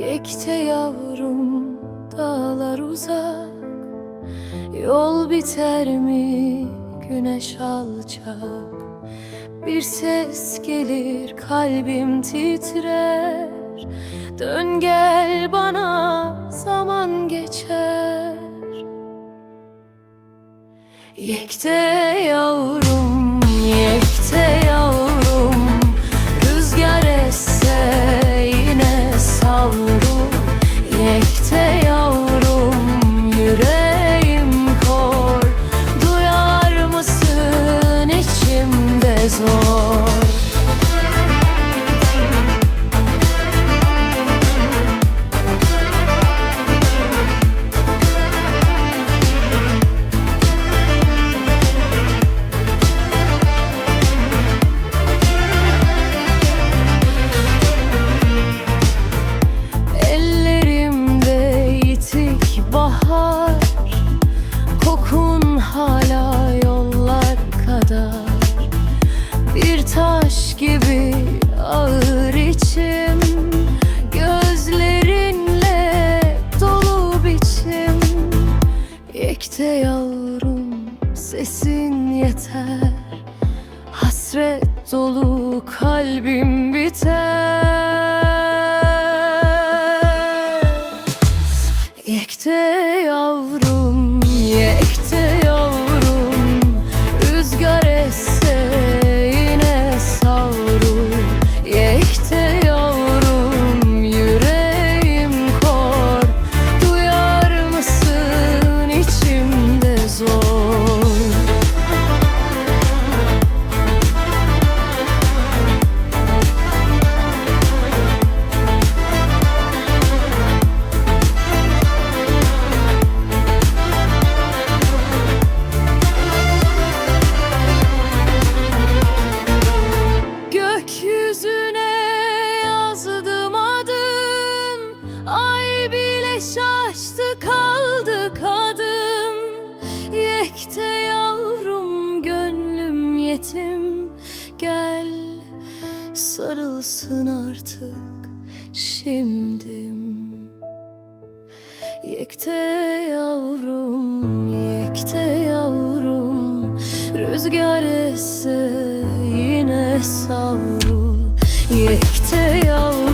Yekte yavrum dağlar uzak. Yol biter mi güneş alacak Bir ses gelir kalbim titrer. Dön gel bana zaman geçer. Yekte yavrum, taş gibi ağır içim. Gözlerinle dolu biçim. Yekte yavrum sesin yeter. Hasret dolu kalbim biter Yekte yavrum gönlüm yetim. Gel sarılsın artık şimdim. Yekte yavrum, yekte yavrum. Rüzgar esse yine savrul. Yekte yavrum